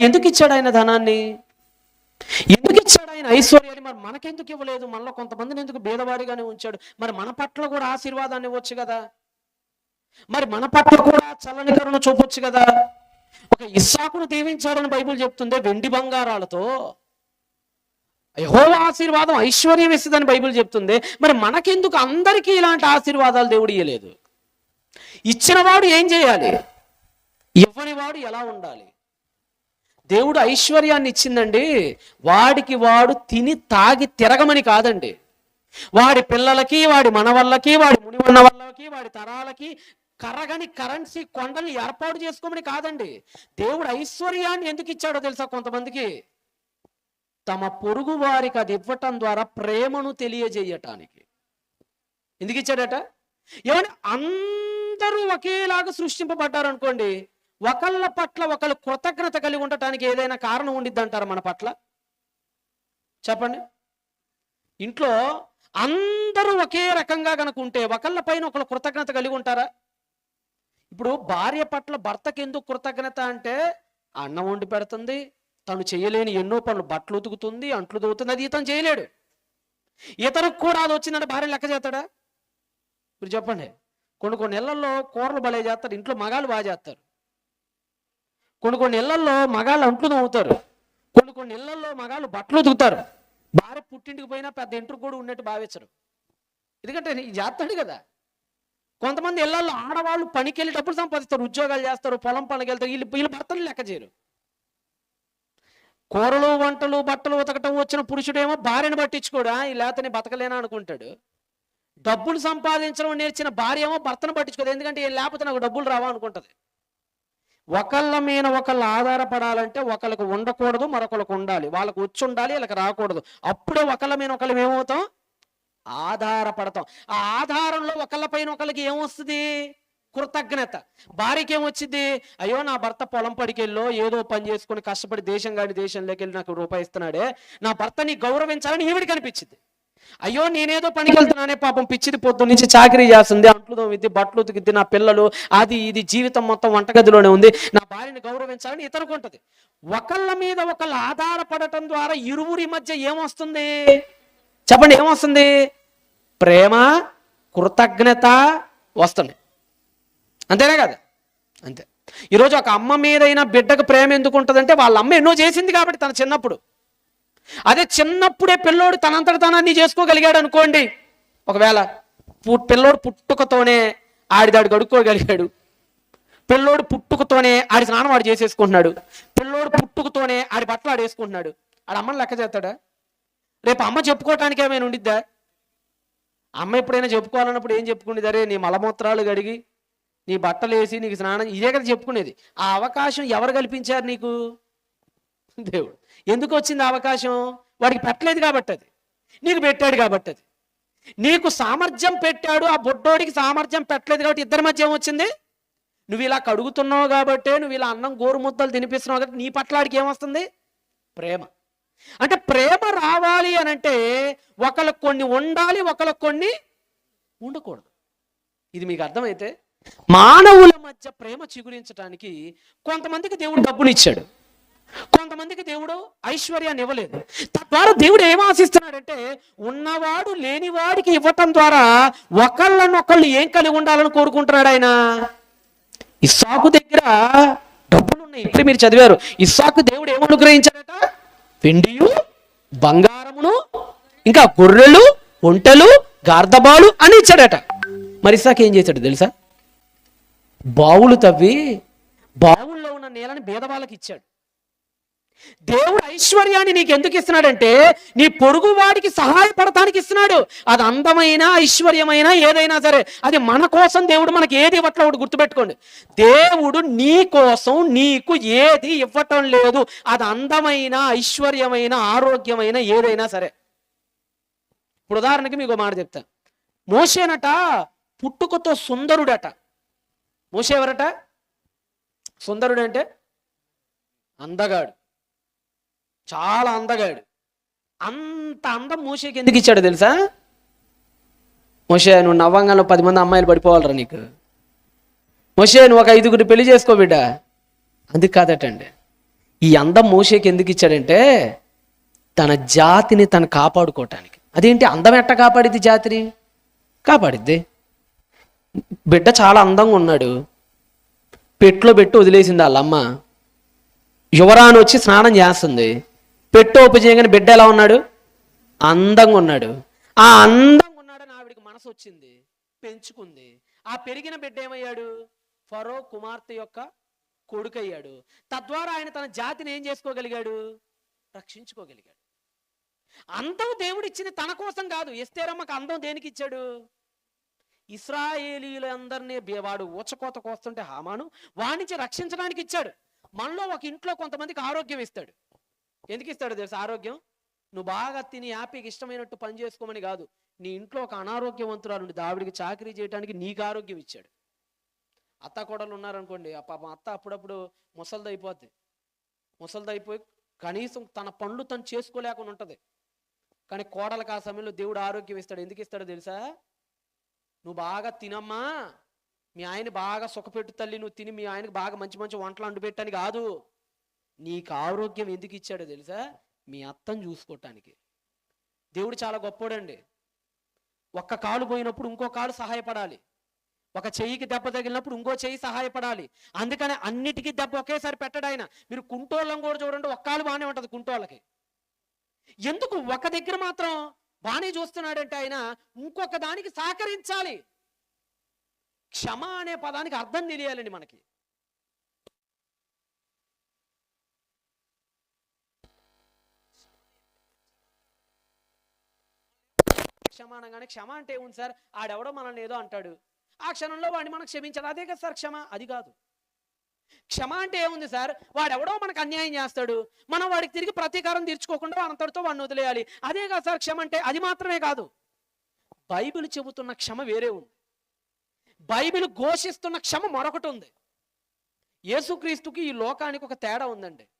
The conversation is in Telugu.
ఎందుకు ఇచ్చాడు ఆయన ధనాన్ని? ఎందుకు ఇచ్చాడు ఆయన ఐశ్వర్యాన్ని? మరి మనకెందుకు ఇవ్వలేదు? మనలో కొంతమందిని ఎందుకు భేదవాడిగానే ఉంచాడు? మరి మన పట్ల కూడా ఆశీర్వాదాన్ని ఇవ్వచ్చు కదా? మరి మన పట్ల కూడా చల్లని కరుణ చూపొచ్చు కదా? ఒక ఇస్సాకును దీవించాడని బైబిల్ చెప్తుంది వెండి బంగారాలతో. యహో ఆశీర్వాదం ఐశ్వర్యం ఇస్తుందని బైబిల్ చెప్తుంది. మరి మనకెందుకు అందరికీ ఇలాంటి ఆశీర్వాదాలు దేవుడు ఇయ్యలేదు? ఇచ్చినవాడు ఏం చేయాలి? ఇవ్వనివాడు ఎలా ఉండాలి? దేవుడు ఐశ్వర్యాన్ని ఇచ్చిందండి. వాడికి వాడు తిని తాగి తిరగమని కాదండి. వాడి పిల్లలకి వాడి మనవళ్ళకి వాడి మునివన్న వాళ్ళకి వాడి తరాలకి కరగని కరెన్సీ కొండలు ఏర్పాటు చేసుకోమని కాదండి. దేవుడు ఐశ్వర్యాన్ని ఎందుకు ఇచ్చాడో తెలుసా కొంతమందికి? తమ పొరుగు వారికి అది ఇవ్వటం ద్వారా ప్రేమను తెలియజేయటానికి. ఎందుకు ఇచ్చాడట? ఏమని అందరూ ఒకేలాగా సృష్టింపబడ్డారనుకోండి ఒకళ్ళ పట్ల ఒకళ్ళు కృతజ్ఞత కలిగి ఉండటానికి ఏదైనా కారణం ఉండిద్ది అంటారు మన పట్ల? చెప్పండి. ఇంట్లో అందరూ ఒకే రకంగా కనుక ఉంటే ఒకళ్ళ పైన ఒకళ్ళు కృతజ్ఞత కలిగి ఉంటారా? ఇప్పుడు భార్య పట్ల భర్తకి ఎందుకు కృతజ్ఞత అంటే అన్నం వండి పెడుతుంది తను చేయలేని ఎన్నో పనులు బట్టలు ఉతుకుతుంది అంట్లు దొరుకుతుంది అది ఇతను చేయలేడు. ఇతనికి కూడా అది వచ్చిందంటే భార్య లెక్క చేస్తాడా? ఇప్పుడు చెప్పండి. కొన్ని కొన్ని నెలల్లో కూరలు భలే చేస్తారు ఇంట్లో మగాళ్ళు బాగా చేస్తారు. కొన్ని కొన్ని ఇళ్ళలో మగాళ్ళు అంట్లు తోముతారు కొన్ని కొన్ని ఇళ్ళలో మగాళ్ళు బట్టలు ఉతుకుతారు. భార్య పుట్టింటికి పోయినా పెద్ద ఇంటర్ కూడా ఉన్నట్టు భావించరు. ఎందుకంటే ఇది చేస్తాడు కదా. కొంతమంది ఇళ్ళలో ఆడవాళ్ళు పనికి వెళ్ళి డబ్బులు సంపాదిస్తారు ఉద్యోగాలు చేస్తారు పొలం పనికి వెళ్తారు వీళ్ళు వీళ్ళు భర్తలు లెక్క చేయరు. కూరలు వంటలు బట్టలు ఉతకటం వచ్చిన పురుషుడేమో భార్యను పట్టించుకోడా. ఈ లేతని బతకలేనా అనుకుంటాడు. డబ్బులు సంపాదించడం నేర్చిన భార్య ఏమో భర్తను పట్టించుకోదు. ఎందుకంటే లేకపోతే నాకు డబ్బులు రావా అనుకుంటుంది. ఒకళ్ళ మీద ఒకళ్ళు ఆధారపడాలంటే ఒకళ్ళకి ఉండకూడదు మరొకళ్ళకి ఉండాలి. వాళ్ళకి వచ్చి ఉండాలి వీళ్ళకి రాకూడదు. అప్పుడే ఒకళ్ళ మీద ఒకళ్ళు ఏమవుతాం? ఆధారపడతాం. ఆ ఆధారంలో ఒకళ్ళ పైన ఒకళ్ళకి ఏమొస్తుంది కృతజ్ఞత. భార్యకి ఏమొచ్చింది అయ్యో నా భర్త పొలం పడికెళ్ళో ఏదో పని చేసుకుని కష్టపడి దేశం కాని దేశంలోకి వెళ్ళి నాకు రూపాయి ఇస్తున్నాడే. నా భర్తని గౌరవించాలని ఈవిడికి అనిపించింది అయ్యో నేనేదో పనికి వెళ్తున్నానే పాపం పిచ్చిది పొద్దు నుంచి చాకరీ చేస్తుంది అంట్లు తోమిద్ది బట్టలు ఉతికిద్ది నా పిల్లలు అది ఇది జీవితం మొత్తం వంటగదిలోనే ఉంది నా భార్యని గౌరవించాలని ఇతరుకు ఉంటుంది. ఒకళ్ళ మీద ఒకళ్ళు ఆధారపడటం ద్వారా ఇరువురి మధ్య ఏమొస్తుంది? చెప్పండి ఏమొస్తుంది? ప్రేమ కృతజ్ఞత వస్తుంది. అంతేనే కదా? అంతే. ఈరోజు ఒక అమ్మ మీదైనా బిడ్డకు ప్రేమ ఎందుకు ఉంటుందంటే వాళ్ళ అమ్మ ఎన్నో చేసింది కాబట్టి తన చిన్నప్పుడు. అదే చిన్నప్పుడే పిల్లోడు తనంతట తనాన్ని చేసుకోగలిగాడు అనుకోండి. ఒకవేళ పిల్లోడు పుట్టుకతోనే ఆడిదాడు గడుక్కోగలిగాడు. పిల్లోడు పుట్టుకతోనే ఆడి స్నానం వాడు చేసేసుకుంటున్నాడు. పిల్లోడు పుట్టుకతోనే ఆడి బట్టలు ఆడేసుకుంటున్నాడు. వేసుకుంటున్నాడు ఆడ అమ్మని లెక్క చేస్తాడా? రేపు అమ్మ చెప్పుకోవటానికి ఏమైనా ఉండిద్దా? అమ్మ ఎప్పుడైనా చెప్పుకోవాలన్నప్పుడు ఏం చెప్పుకునేది అరే నీ మలమూత్రాలు కడిగి నీ బట్టలు వేసి నీకు స్నానం ఇదే కదా చెప్పుకునేది. ఆ అవకాశం ఎవరు కల్పించారు నీకు? దేవుడు. ఎందుకు వచ్చింది అవకాశం? వాడికి పెట్టలేదు కాబట్టి అది. నీకు పెట్టాడు కాబట్టి అది. నీకు సామర్థ్యం పెట్టాడు ఆ బొడ్డోడికి సామర్థ్యం పెట్టలేదు కాబట్టి ఇద్దరి మధ్య ఏమొచ్చింది నువ్వు ఇలా కడుగుతున్నావు కాబట్టే నువ్వు ఇలా అన్నం గోరు ముద్దలు తినిపిస్తున్నావు కాబట్టి నీ పట్లాడికి ఏమొస్తుంది ప్రేమ. అంటే ప్రేమ రావాలి అని అంటే ఒకళ్ళకి కొన్ని ఉండాలి ఒకళ్ళకి కొన్ని ఉండకూడదు. ఇది మీకు అర్థమైతే మానవుల మధ్య ప్రేమ చిగురించడానికి కొంతమందికి దేవుడు డబ్బునిచ్చాడు. ఇచ్చాడు కొంతమందికి దేవుడు ఐశ్వర్యాన్ని ఇవ్వలేదు. తద్వారా దేవుడు ఏం ఆశిస్తున్నాడంటే ఉన్నవాడు లేనివాడికి ఇవ్వటం ద్వారా ఒకళ్ళనొకళ్ళు ఏం కలిగి ఉండాలని కోరుకుంటున్నాడు ఆయన? ఇస్సాకు దగ్గర డబ్బులు ఉన్నాయి ఇప్పుడు మీరు చదివారు ఇస్సాకు దేవుడు ఏమనుగ్రహించాడట అనుగ్రహించాడట? వెండియు బంగారమును ఇంకా గొర్రెలు ఒంటెలు గార్ధబాలు అని ఇచ్చాడట. మరి ఇస్సాకు ఏం చేశాడు తెలుసా? బావులు తవ్వి బావుల్లో ఉన్న నేలని భేదవాళ్ళకి ఇచ్చాడు. దేవుడు ఐశ్వర్యాన్ని నీకు ఎందుకు ఇస్తున్నాడంటే నీ పొరుగు వాడికి సహాయపడటానికి ఇస్తున్నాడు. అది అందమైన ఐశ్వర్యమైన ఏదైనా సరే అది మన కోసం దేవుడు మనకి ఏది ఇవ్వట్లేదు ఒకటి గుర్తుపెట్టుకోండి. దేవుడు నీ కోసం నీకు ఏది ఇవ్వటం లేదు. అది అందమైన ఐశ్వర్యమైన ఆరోగ్యమైన ఏదైనా సరే. ఇప్పుడు ఉదాహరణకి మీకు మాట చెప్తా. మోసేనట పుట్టుకతో సుందరుడట. మోసేవరట సుందరుడు అంటే అందగాడు. చాలా అందగాడు. అంత అందం మోషేకి ఎందుకు ఇచ్చాడు తెలుసా? మోషే నువ్వు నవ్వంగానే పది మంది అమ్మాయిలు పడిపోవాలరా నీకు. మోషే నువ్వు ఒక ఐదుగురు పెళ్ళి చేసుకో బిడ్డ. అందుకు కాదటండి. ఈ అందం మోషేకి ఎందుకు ఇచ్చాడంటే తన జాతిని తను కాపాడుకోవటానికి. అదేంటి? అందం ఎట్ట కాపాడిద్ది జాతిని? కాపాడిద్ది. బిడ్డ చాలా అందంగా ఉన్నాడు. పెట్టులో పెట్టి వదిలేసింది వాళ్ళమ్మ యువరాని వచ్చి స్నానం చేస్తుంది. పెట్టు ఓపెన్ చేయగానే బిడ్డ ఎలా ఉన్నాడు? అందంగా ఉన్నాడు. ఆ అందంగా ఉన్నాడని ఆవిడికి మనసు వచ్చింది పెంచుకుంది. ఆ పెరిగిన బిడ్డ ఏమయ్యాడు? ఫరో కుమార్తె యొక్క కొడుకయ్యాడు. తద్వారా ఆయన తన జాతిని ఏం చేసుకోగలిగాడు? రక్షించుకోగలిగాడు. అందం దేవుడిచ్చింది తన కోసం కాదు. ఎస్తేరమ్మకు అందం దేనికి ఇచ్చాడు? ఇస్రాయేలీలందరినీ వాడు ఊచకోత కోస్తుంటే హామాను వాణించి రక్షించడానికి ఇచ్చాడు. మనలో ఒక ఇంట్లో కొంతమందికి ఆరోగ్యం ఇస్తాడు. ఎందుకు ఇస్తాడు తెలుసు ఆరోగ్యం? నువ్వు బాగా తిని హ్యాపీకి ఇష్టమైనట్టు పని చేసుకోమని కాదు. నీ ఇంట్లో ఒక అనారోగ్యవంతురాలు దావిడికి ఆవిడికి చాకరీ చేయడానికి నీకు ఆరోగ్యం ఇచ్చాడు. అత్త కోడలు ఉన్నారనుకోండి ఆ పాపం అత్త అప్పుడప్పుడు ముసలిదైపోద్ది ముసలిదైపోయి కనీసం తన పనులు తను చేసుకోలేకుండా ఉంటుంది. కానీ కోడలకు ఆ సమయంలో దేవుడు ఆరోగ్యం ఇస్తాడు. ఎందుకు ఇస్తాడో తెలుసా? నువ్వు బాగా తినమ్మా. మీ ఆయన బాగా సుఖపెట్టు తల్లి నువ్వు తిని మీ ఆయనకు బాగా మంచి మంచి వంటలు అంటుపెట్టని కాదు. నీకు ఆరోగ్యం ఎందుకు ఇచ్చాడో తెలుసా? మీ అత్తను చూసుకోవటానికి దేవుడు చాలా గొప్పోడండి. ఒక్క కాలు పోయినప్పుడు ఇంకో కాలు సహాయపడాలి. ఒక చెయ్యికి దెబ్బ తగిలినప్పుడు ఇంకో చెయ్యి సహాయపడాలి. అందుకని అన్నిటికీ దెబ్బ ఒకేసారి పెట్టడు ఆయన. మీరు కుంటోళ్ళం కూడా చూడండి ఒక్క కాలు బాగానే ఉంటుంది కుంటోళ్ళకి. ఎందుకు ఒక దగ్గర మాత్రం బాగానే చూస్తున్నాడంటే ఆయన ఇంకొక దానికి సహకరించాలి. క్షమ అనే పదానికి అర్థం తెలియాలండి మనకి. క్షమ అనగానే క్షమ అంటే ఏముంది సార్? ఆడెవడో మనల్ని ఏదో అంటాడు. ఆ క్షణంలో వాడిని మనం క్షమించాలి అదే కదా సార్ క్షమ? అది కాదు. క్షమ అంటే ఏముంది సార్? వాడెవడో మనకు అన్యాయం చేస్తాడు. మనం వాడికి తిరిగి ప్రతీకారం తీర్చుకోకుండా అంతటితో వాడిని వదిలేయాలి. అదే కాదు సార్ క్షమ అంటే? అది మాత్రమే కాదు. బైబిల్ చెబుతున్న క్షమ వేరే ఉంది. బైబిల్ ఘోషిస్తున్న క్షమ మరొకటి ఉంది. యేసుక్రీస్తుకి ఈ లోకానికి ఒక తేడా ఉందండి.